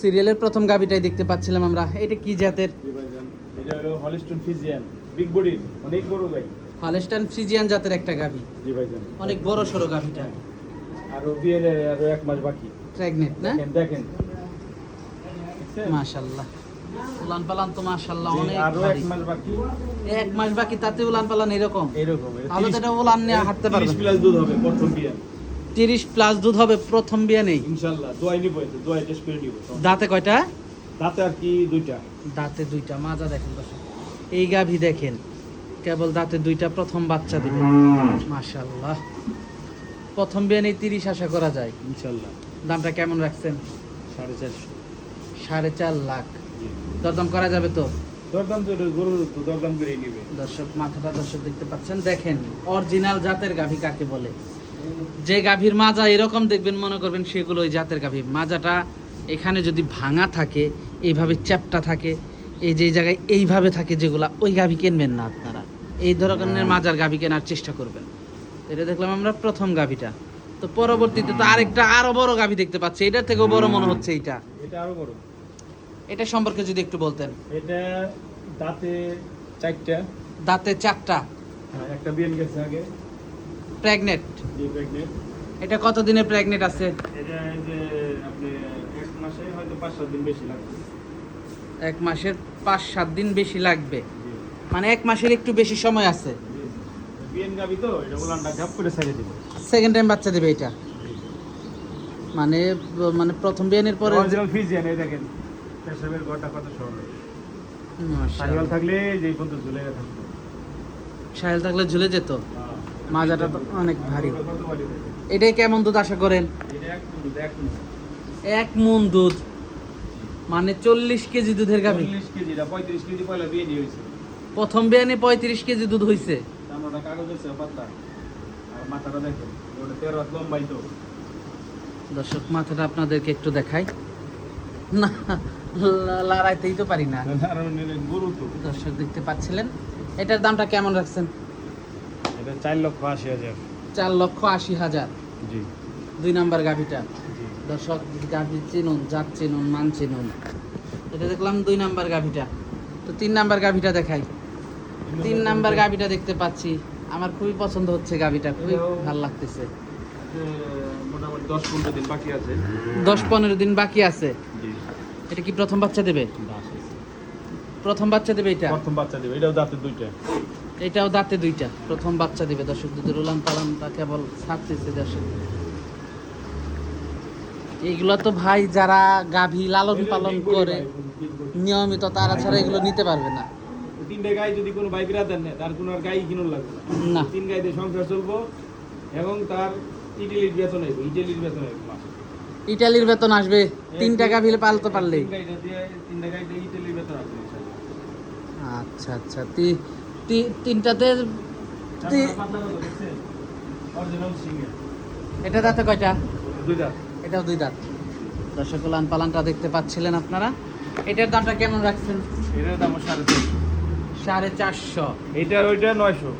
সিরিয়ালের প্রথম গাভিটাই দেখতে পাচ্ছিলাম আমরা। এটা কি জাতের? এটা হলো হলিস্টন ফিজিয়ান বিগ বডির অনেক বড় গাই হলেস্টান ফ্রিজিয়ান জাতের একটা গাভি জি ভাইজান। অনেক বড় সড়ো গাভিটা আরও বিয়ের আরও এক মাস বাকি। না? দেখেন উলান পালান তো অনেক আরও এক মাস বাকি। এক মাস বাকি তাতে উলান পালান এরকম? এরকম তাহলে তো এটা উলান নিয়ে হাঁটতে পারবে। প্লাস দুধ হবে প্রথম বিয়ে। তিরিশ প্লাস দুধ হবে প্রথম বিয়ে নেই। ইনশাআল্লাহ দোয়াই নিব দোয়াই টেস্ট করে নিব দাঁতে কয়টা? দাঁতে আর কি দুইটা। দাঁতে দুইটা মাজা দেখেন দর্শক। এই গাভী দেখেন কেবল দাঁতে দুইটা প্রথম বাচ্চা দিবে। মাশাল্লাহ প্রথম বিয়ে নেই তিরিশ আশা করা যায়। ইনশাআল্লাহ দামটা কেমন রাখছেন? সাড়ে চারশো। সাড়ে চার লাখ। দরদাম করা যাবে তো? দরদাম তো গরুর দরদাম করে নিবে। দর্শক মাথাটা দর্শক দেখতে পাচ্ছেন। দেখেন অরিজিনাল জাতের গাভী কাকে বলে? যে গাভীর মাজা এরকম দেখবেন মনে করবেন সেগুলো ওই জাতের গাভী। মাজাটা এখানে যদি ভাঙা থাকে এইভাবে চ্যাপটা থাকে এই যে জায়গায় এইভাবে থাকে যেগুলা ওই গাভী কিনবেন না আপনারা। এই ধরনের মাজার গাভী কেনার চেষ্টা করবেন। এটা দেখলাম আমরা প্রথম গাভীটা। তো পরবর্তীতে তো আরেকটা আরও বড় গাভী দেখতে পাচ্ছি। এটার থেকেও বড় মনে হচ্ছে এইটা। এটা আরও বড়। এটা সম্পর্কে যদি একটু বলতেন। এটা দাঁতে চারটা। দাঁতে চারটা। হ্যাঁ, একটা বিয়েন গেছে আগে। প্রেগনেন্ট এটা কত দিনের প্রেগনেন্ট আছে? এটা এই যে আপনি এক মাসে হয়তো পাঁচ সাত দিন বেশি লাগবে। এক মাসের পাঁচ সাত দিন বেশি লাগবে। মানে এক মাসের একটু বেশি সময় আছে। জি বিয়েন গাবি তো এটা উলানটা ঝাপ করে ছেড়ে দিব। সেকেন্ড টাইম বাচ্চা দেবে এটা? মানে মানে প্রথম বিয়ানের পরে অরিজিনাল ফিজিয়ান এই দেখেন। পেশাবের ঘরটা কত সাইকেল থাকলে যেই পর্যন্ত ঝুলে থাকতো। সাহেল থাকলে ঝুলে যেত? মাজাটা তো অনেক ভারী। এটাই কেমন দুধ আশা করেন? এক মন দুধ। মানে চল্লিশ কেজি দুধের গাভী। প্রথম বিয়ানে পঁয়ত্রিশ কেজি দুধ হয়েছে দর্শক মাথাটা আপনাদেরকে একটু দেখাই। না লড়াইতেই তো পারি না। দর্শক দেখতে পাচ্ছিলেন? এটার দামটা কেমন রাখছেন? এটা চার লক্ষ আশি হাজার। চার লক্ষ আশি হাজার। জি। দুই নাম্বার গাভিটা। দর্শক গাভি চিনুন জাত চিনুন মান চিনুন এটা দেখলাম দুই নাম্বার গাভিটা। তো তিন নাম্বার গাভিটা দেখাই। তিন নাম্বার গাভিটা দেখতে পাচ্ছি। আমার খুবই পছন্দ হচ্ছে গাভিটা খুবই ভালো লাগতেছে। মোটামুটি দশ পনেরো দিন বাকি আছে। দশ পনেরো দিন বাকি আছে। জি। এটা কি প্রথম বাচ্চা দেবে? প্রথম বাচ্চা দেবে এটা? প্রথম বাচ্চা দেবে এটাও দাঁতে দুইটা। এটাও দাঁতে দুইটা। প্রথম বাচ্চা দিবে দর্শক দুধের উলান পালানটা কেবল ছাড়তেছে দর্শক। এইগুলো তো ভাই যারা গাভী লালন পালন করে নিয়মিত তারা ছাড়া এগুলো নিতে পারবে না। তিনটে গাই যদি কোনো বাইক রাতেন নেয় তার কোনো আর গাই কিনুন লাগবে না। তিন গাই দিয়ে সংসার চলবো এবং তার ইটালির বেতন আইব ইটালির বেতন মাসে। ইটালির বেতন আসবে পালতে পারলে তিন দিয়ে ইটালির বেতন আসবে আচ্ছা আচ্ছা তি- তি- তিনটাতে। এটা দাঁতে কয়টা? দুই দাঁত। এটাও দুই দাঁত। দর্শক উলান পালানটা দেখতে পাচ্ছিলেন আপনারা। এটার দামটা কেমন রাখছেন? এটার দাম সাড়ে চারশো। সাড়ে চারশো। এইটা ওইটা নয়শো।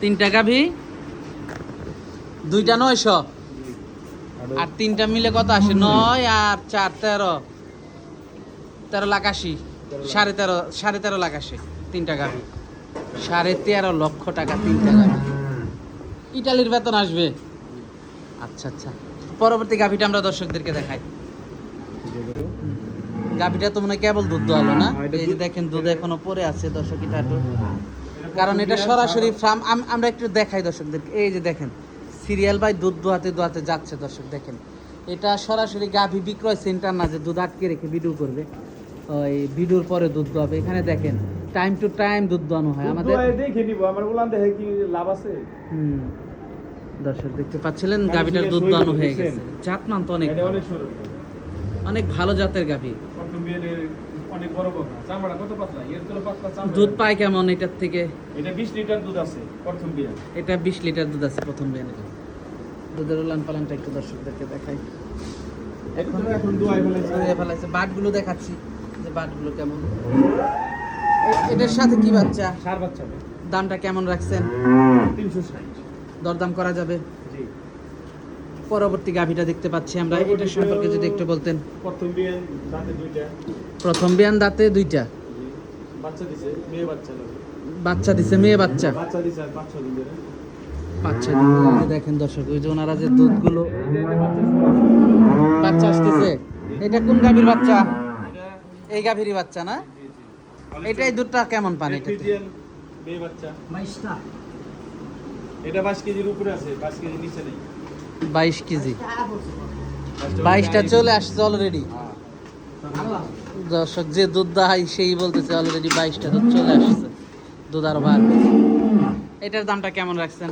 তিনটা গাভী? দুইটা নয়শো? আর তিনটা মিলে কত আসে? নয় আর চার তেরো। তেরো লাখ আশি। সাড়ে তেরো সাড়ে তেরো লাখ আসে তিনটা গাভী। সাড়ে তেরো লক্ষ টাকা তিনটা গাভী ইটালির বেতন আসবে। আচ্ছা আচ্ছা। পরবর্তী গাভীটা আমরা দর্শকদেরকে দেখাই। গাভীটা তো মনে কেবল দুধ দোয়ালো না? হ্যাঁ, এই যে দেখেন দুধ এখনও পড়ে আছে দর্শক এটা কারণ এটা সরাসরি ফার্ম আমরা একটু দেখাই দর্শকদেরকে। এই যে দেখেন সিরিয়াল বাই দুধ দোয়াতে দোয়াতে যাচ্ছে দর্শক দেখেন। এটা সরাসরি গাভী বিক্রয় সেন্টার না যে দুধ আটকে রেখে ভিডিও করবে। ওই ভিডিওর পরে দুধ দোয়াবে এখানে দেখেন টাইম টু টাইম দুধ দোয়ানো হয়। আমাদের দেখে নিব। আমার বললাম দেখে কি লাভ আছে? হুম। দর্শক দেখতে পাচ্ছিলেন গাভী গাভীটার দুধ দোয়ানো হয়ে। গেছে। জাতমান তো অনেক এটা অনেক ভালো জাতের গাভী। অনেক বড় চামড়া কত পাতলা? এর তো পাতলা চামড়া। দুধ পায় কেমন এটার থেকে? এটা বিশ লিটার দুধ আছে প্রথম বিয়ে। এটা বিশ লিটার দুধ আছে প্রথম বিয়ানে দুধের উলান পালানটা একটু দর্শকদেরকে দেখাই। এখন এখন দুয়াই ফেলাইছে। বাটগুলো দেখাচ্ছি যে বাটগুলো কেমন। এটার সাথে কি বাচ্চা? সার বাচ্চা দামটা কেমন রাখছেন? তিনশো ষাট। দরদাম করা যাবে? পরবর্তী গাভীটা দেখতে পাচ্ছি আমরা। পরবর্তী এটা সম্পর্কে যদি একটু বলতেন। প্রথম বিয়ান দাঁতে দুইটা। প্রথম বিয়ান দাঁতে দুইটা? বাচ্চা দিছে মেয়ে বাচ্চা বাচ্চা দিছে মেয়ে বাচ্চা? বাচ্চা দিছে আর পাঁচ ছ বাচ্চা দিছে দেখেন দর্শক ওই যে ওনারা যে দুধগুলো বাচ্চা আসতেছে এটা কোন গাভীর বাচ্চা? এই গাভীরই বাচ্চা না? এটাই দুধটা কেমন পান এটা মেয়ে বাচ্চা। এটা বাইশ কেজির উপরে আছে নিচে নেই। বাইশ কেজি। বাইশটা চলে আসছে অলরেডি দর্শক যে দুধ দেয় সেই বলতেছে অলরেডি বাইশটা দুধ চলে আসছে। দুধ আরও বাড়বে। এটার দামটা কেমন রাখছেন?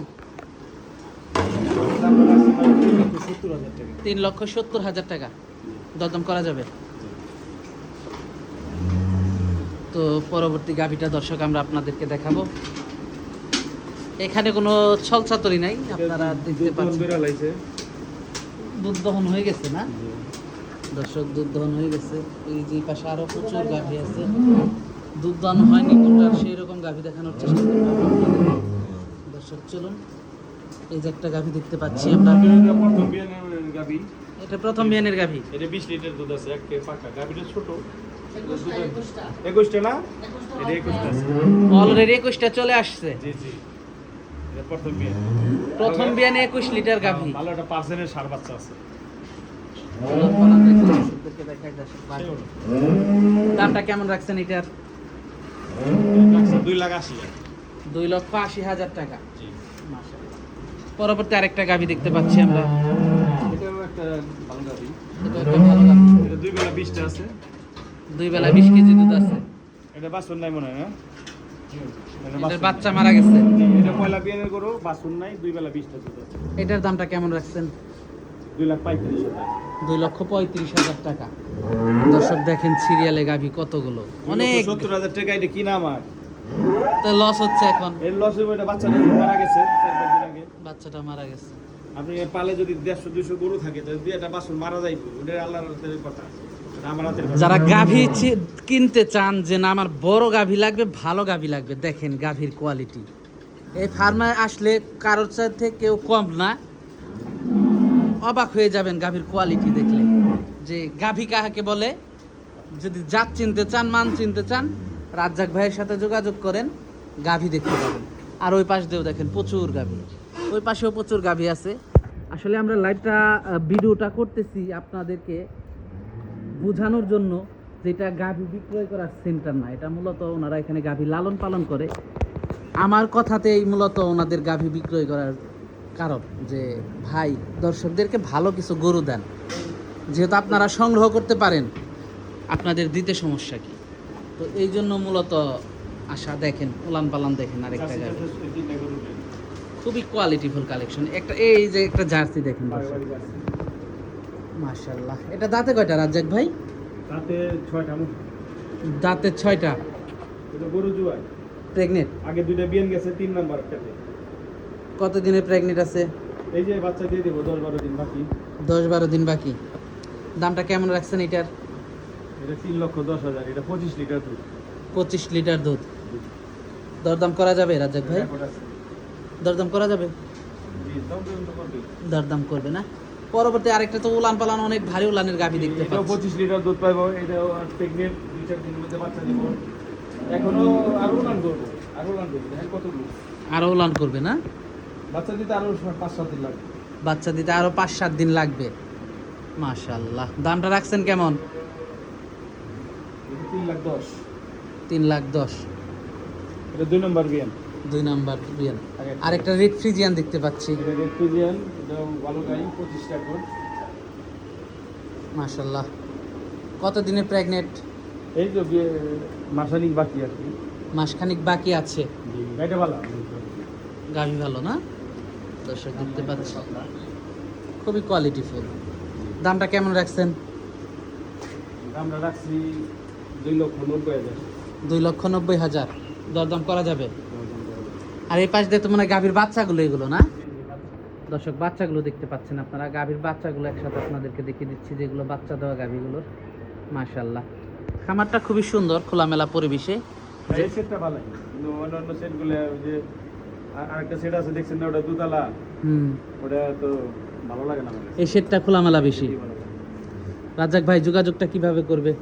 তিন লক্ষ সত্তর হাজার টাকা। দরদম করা যাবে? তো পরবর্তী গাভিটা দর্শক আমরা আপনাদেরকে দেখাবো। এখানে কোনো ছলছাতরি নাই আপনারা দেখতে পাচ্ছেন। দুধ দহন হয়ে গেছে না? দর্শক দুধ দহন হয়ে গেছে। এই যে পাশে আরও প্রচুর গাভী আছে। দুধ দহন হয়নি কোনটার সেই রকম গাভী দেখানোর চেষ্টা করব দর্শক চলুন। এই যে একটা গাভী দেখতে পাচ্ছি আমরা। এটা প্রথম বিয়ানের গাভী। এটা বিশ লিটার দুধ আছে এক পাকা। গাবিটা ছোট। একুশটা না? এটা একুশটা আছে। অলরেডি একুশটা চলে আসছে। জি জি। প্রথম বিয়ান। প্রথম বিয়ানে একুশ লিটার গাভী। ভালো একটা পার্সেন্টের সার বাচ্চা আছে। দামটা কেমন রাখছেন এটার? দুই লাখ আশি দুই লক্ষ আশি হাজার টাকা। জি। পরবর্তী আরেকটা গাভী দেখতে পাচ্ছি আমরা। একটা ভালো গাবি। এটা একটা ভালো গাভী এটা দুই বেলা বিশটা আছে। দুই বেলা বিশ কেজি দুধ আছে। এটা বাসন নাই মনে হয় না? এটার বাচ্চা মারা গেছে। এটা পয়লা বিয়ানের নাই দুই বেলা বিশটা দুধ আছে। এটার দামটা কেমন রাখছেন? দুই লাখ হাজার। দুই লক্ষ পঁয়ত্রিশ হাজার টাকা। দর্শক দেখেন সিরিয়ালে গাভী কতগুলো। অনেক সত্তর হাজার টাকা এটা কিনা আমার তো লস হচ্ছে এখন। এর লস হইব এটা বাচ্চাটা মারা গেছে বাচ্চাটা মারা গেছে। আপনি পালে যদি দেড়শো দুশো গরু থাকে বাসন মারা যাইব। ওটা আল্লাহর কথা। যারা গাভী কিনতে চান যে না, আমার বড় গাভী লাগবে, ভালো গাভী লাগবে, দেখেন গাভীর কোয়ালিটি এই ফার্মে আসলে কারোর সাথে কেউ কম না। অবাক হয়ে যাবেন গাভীর কোয়ালিটি দেখলে। যে গাভী কাহাকে বলে? যদি জাত চিনতে চান, মান চিনতে চান, রাজ্জাক ভাইয়ের সাথে যোগাযোগ করেন, গাভী দেখতে পাবেন। আর ওই পাশ দিয়েও দেখেন প্রচুর গাভী। ওই পাশেও প্রচুর গাভী আছে। আসলে আমরা লাইভটা ভিডিওটা করতেছি আপনাদেরকে বোঝানোর জন্য যেটা গাভী বিক্রয় করার সেন্টার না। এটা মূলত ওনারা এখানে গাভী লালন পালন করে। আমার কথাতেই মূলত ওনাদের গাভী বিক্রয় করার কারণ যে, ভাই, দর্শকদেরকে ভালো কিছু গরু দেন। যেহেতু আপনারা সংগ্রহ করতে পারেন, আপনাদের দিতে সমস্যা কি? তো এই জন্য মূলত আশা দেখেন উলান পালান দেখেন আরেকটা গাভী এই তিনটা গরু নেই। খুবই কোয়ালিটিফুল কালেকশন একটা এই যে একটা জার্সি দেখেন মাশাল্লাহ এটা দাঁতে কয়টা রাজ্জাক ভাই? তাতে ছয়টা দাঁতে ছয়টা। এটা গরু জুয়ায় প্রেগনেন্ট আগে দুইটা বিয়ান গেছে তিন নাম্বার কত দিনে প্রেগনেন্ট আছে? এই যে বাচ্চা দিয়ে দেবো দশ বারো দিন বাকি। দশ বারো দিন বাকি। দামটা কেমন রাখছেন এটার? এটা তিন লক্ষ দশ হাজার এটা পঁচিশ লিটার দুধ। পঁচিশ লিটার দুধ। দরদাম করা যাবে রাজ্জাক ভাই। দরদাম করা যাবে। দরদাম করবে না? পরবর্তী আরেকটা তো উলান পালান অনেক ভারী উলানের গাভী দেখতে পাচ্ছি। পঁচিশ লিটার দুধ পাইবো এটাও প্রেগনেন্ট দুই চার দিনের মধ্যে বাচ্চা দিব। এখনও আরও রান করব আরও রান করব দেখেন কতগুলো আরও উলান করবে না? বাচ্চা দিতে আরও পাঁচ সাত দিন লাগবে। বাচ্চা দিতে আরও পাঁচ সাত দিন লাগবে। মাশাল্লাহ দামটা রাখছেন কেমন? তিন লাখ দশ। তিন লাখ দশ। এটা দুই নম্বর বিয়ান। দুই নাম্বার আগে- আরেকটা রেড ফ্রিজিয়ান দেখতে পাচ্ছি। রেড ফিজিয়ান এটা ভালো গাড়ি পঁচিশ টাকা মাশাল্লাহ। কত দিনে প্রেগনেন্ট এই তো বিয়ে মাসানিক বাকি কি মাসখানিক বাকি আছে। গাড়িটা ভালো। গাড়ি ভালো না? দর্শক দেখতে পাচ্ছি। খুবই কোয়ালিটি কোয়ালিটিফুল দামটা কেমন রাখছেন? দামটা রাখছি দুই লক্ষ নব্বই হাজার। দুই লক্ষ নব্বই হাজার। দরদাম করা যাবে? আর এই পাশ দিয়ে তো মনে গাভীর বাচ্চাগুলো এগুলো না? দর্শক বাচ্চাগুলো দেখতে পাচ্ছেন আপনারা। গাভীর বাচ্চাগুলো একসাথে আপনাদেরকে দেখিয়ে দিচ্ছি যেগুলো বাচ্চা দেওয়া গাভীগুলোর। মাশাল্লাহ খামারটা খুবই সুন্দর খোলামেলা পরিবেশে। এই সেটটা ভালো। কিন্তু অন্যান্য সেটগুলো ওই যে আর- আরেকটা সেট আছে দেখছেন না? ওটা দুতলা। হুম। ওটা তো ভালো লাগে না এই শেডটা খোলামেলা বেশি। রাজাক ভাই যোগাযোগটা কীভাবে করবে?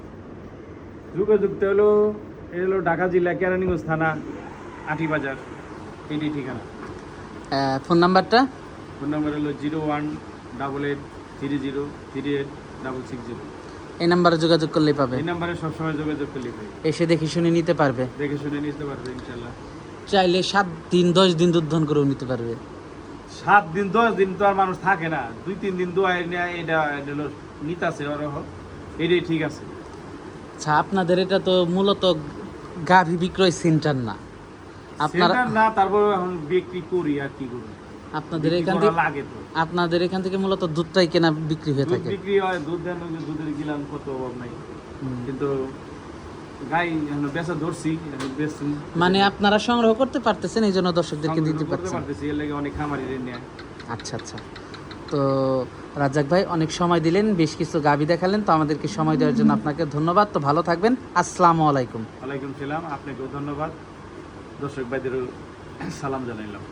যোগাযোগটা হলো হলো ঢাকা জেলা কেরানীগঞ্জ থানা আটি বাজার। এটি ঠিকানা। ফোন নাম্বারটা ফোন নাম্বার হলো zero one double eight three zero three eight double six zero. এই নাম্বারে যোগাযোগ করলেই পাবে। এই নাম্বারে সবসময় যোগাযোগ করলে ভাই এসে দেখে শুনে নিতে পারবে। দেখে শুনে নিতে পারবে ইনশাল্লাহ চাইলে সাত দিন দশ দিন দুধ ধন করেও নিতে পারবে। সাত দিন দশ দিন তো আর মানুষ থাকে না। দুই তিন দিন দোয়া এটা নিতাছে অরহ। এটাই ঠিক আছে। আচ্ছা আপনাদের এটা তো মূলত গাভী বিক্রয় সেন্টার না। আপনারা না তারপর এখন বিক্রি করি আর কি করি। আপনাদের এখান থেকে লাগে তো। আপনাদের এখান থেকে মূলত দুধটাই কেনা বিক্রি হয়ে থাকে। বিক্রি হয় দুধ দেন দুধের গিলান কত অভাব নাই। কিন্তু মানে আপনারা সংগ্রহ করতে পারতেছেন এই জন্য দর্শকদেরকে দিতে আচ্ছা আচ্ছা। তো রাজাক ভাই অনেক সময় দিলেন বেশ কিছু গাভী দেখালেন তো আমাদেরকে সময় দেওয়ার জন্য আপনাকে ধন্যবাদ। তো ভালো থাকবেন। আসসালামু আলাইকুম। ওয়ালাইকুম সালাম আপনাকেও ধন্যবাদ। দর্শক ভাইদেরও সালাম জানাইলাম।